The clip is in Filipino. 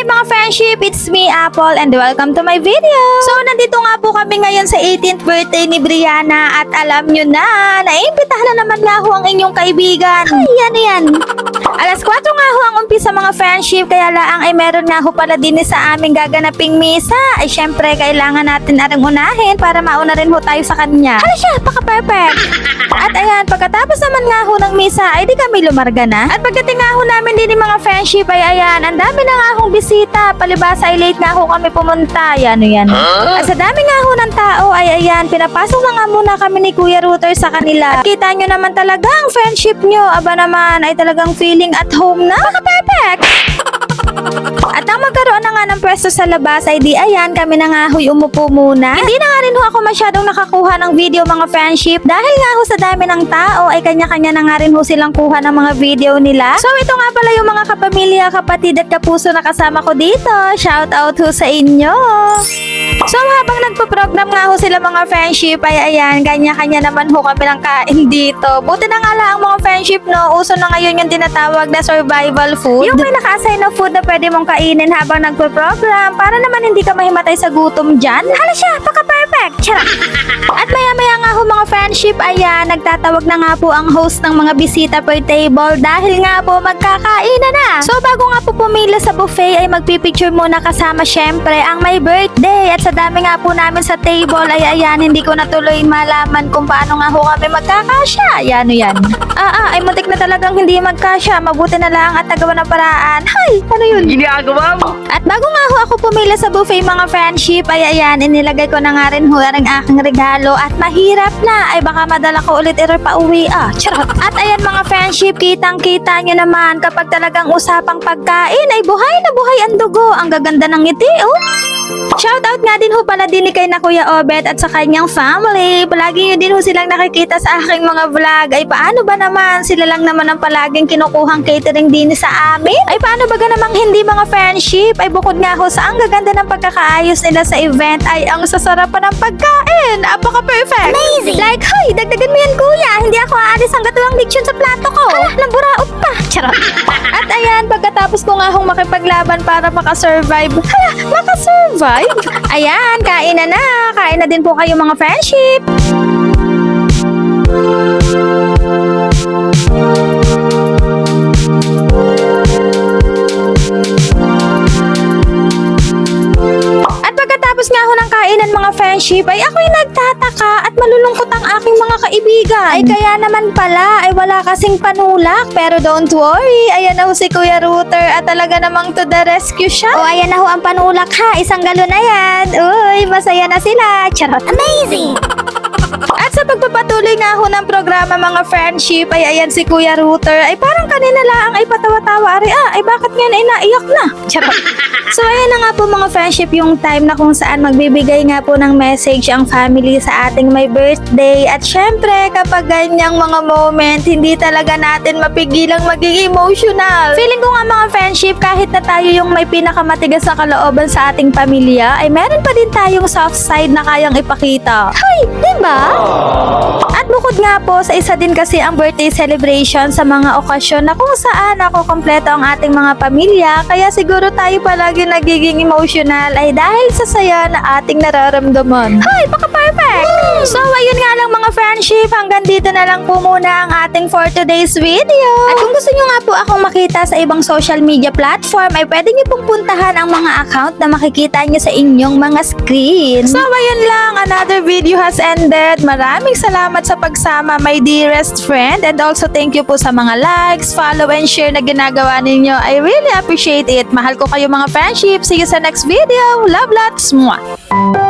Hi mga friendship, it's me Apple and welcome to my video. So nandito nga po kami ngayon sa 18th birthday ni Brianna at alam nyo na, naimbitahan na naman nga ho ang inyong kaibigan. Ay, yan yan. Alas 4 nga ho ang umpisa mga friendship kaya laang ay meron nga ho pala din sa aming gaganaping misa. Ay syempre kailangan natin aring unahin para mauna rin ho tayo sa kanya. Hala siya, paka-perfect. At ayan, pagkatapos naman nga ho ng misa ay di kami lumarga na. At pagdating nga ho namin din ng mga friendship ay ayan, ang dami na nga hong bisita. Palibasa ay late nga ho kami pumunta. Yan o yan. At sa dami nga ho ng tao ay ayan, pinapasok na nga muna kami ni Kuya Router sa kanila. At kita nyo naman talaga ang friendship nyo. Aba naman ay talagang feeling at home na. Baka perfect! At nang magkaroon na nga ng pwesto sa labas ay di ayan kami na nga huy umupo muna. Hindi na nga rin ho ako masyadong nakakuha ng video mga friendship dahil nga ho sa dami ng tao ay kanya-kanya na nga rin ho silang kuha ng mga video nila. So ito nga pala yung mga kapamilya, kapatid at kapuso na kasama ko dito. Shout out ho sa inyo! So habang nagpo-program nga ho sila mga friendship ay ayan, kanya-kanya naman ho kami ng kain dito. Buti na nga lang mga friendship no, uso na ngayon yung tinatawag na survival food. Yung may naka-assign na food na pwede mong kainin habang nagpo-program para naman hindi ka mahimatay sa gutom dyan. Hala siya, paka-perfect! Charot! At maya-maya nga mga friendship, ayan, nagtatawag na nga po ang host ng mga bisita per table dahil nga po magkakainan na. So bago nga po pumila sa buffet ay magpipicture muna kasama syempre ang may birthday at sa dami nga po namin sa table ay ayan, hindi ko natuloy malaman kung paano nga ho kami magkakasya. Yan o yan. Ah, ah, ay muntik na talagang hindi magkasya. Mabuti na lang at nagawa ng paraan. Hay, ano yun? Ginagawa mo? At bago nga ho ako pumila sa buffet mga friendship, ay ayan, inilagay ko na nga rin ho ang aking regalo at mahirap na, ay baka madala ko ulit ito pa uwi ah. Charot. At ayan mga friendship, kitang kita nyo naman kapag talagang usapang pagkain ay buhay na buhay ang dugo. Ang gaganda ng ngiti oh. Shoutout nga din ho pala din ni kay na Kuya Obet at sa kanyang family. Palagi nyo din ho silang nakikita sa aking mga vlog. Ay paano ba naman? Sila lang naman ang palaging kinukuhang catering din sa amin? Ay paano ba namang hindi mga friendship? Ay bukod nga ho sa ang gaganda ng pagkakaayos nila sa event ay ang sasarapan ng pagkain. Apaka-perfect! Amazing! Like, hoy, dagdagan mo yan kuya. Hindi ako aalis hanggat walang lechon sa plato ko. Ala, naburaot pa. Charot. At ayan, pagkatapos ko nga hong makipaglaban para makasurvive. Hala, makasurvive? Ayan, kain na na. Kain na din po kayo mga friendship. Friendship ay ako'y nagtataka at malulungkot ang aking mga kaibigan. Ay kaya naman pala ay wala kasing panulak pero don't worry. Ayan na ho si Kuya Router at talaga namang to the rescue siya. O ayan na ho ang panulak ha. Isang galon na yan. Uy, masaya na sila. Charot. Amazing! At sa pagpapatuloy nga ho ng programa mga friendship ay ayan si Kuya Router ay parang kanina lang ay patawa-tawa ari ah ay bakit ngayon ay naiyak na. Charot. So ayan na nga po mga friendship yung time na kung saan magbibigay nga po ng message ang family sa ating may birthday at syempre kapag ganyang mga moment hindi talaga natin mapigilang maging emotional. Feeling ko nga mga friendship kahit na tayo yung may pinakamatigas sa kalooban sa ating pamilya ay meron pa din tayong soft side na kayang ipakita. Hay, di ba? At bukod nga po sa isa din kasi ang birthday celebration sa mga okasyon na kung saan ako kompleto ang ating mga pamilya kaya siguro tayo palagi nagiging emotional ay dahil sa saya na ating nararamdaman. Hay, baka! So ayun nga lang mga friendship, hanggang dito na lang po muna ang ating for today's video. At kung gusto nyo nga po akong makita sa ibang social media platform ay pwede nyo pong puntahan ang mga account na makikita nyo sa inyong mga screen. So ayun lang, another video has ended. Maraming salamat sa pagsama my dearest friend and also thank you po sa mga likes, follow and share na ginagawa ninyo. I really appreciate it. Mahal ko kayo mga friendship. See you sa next video. Love lots. Mwah!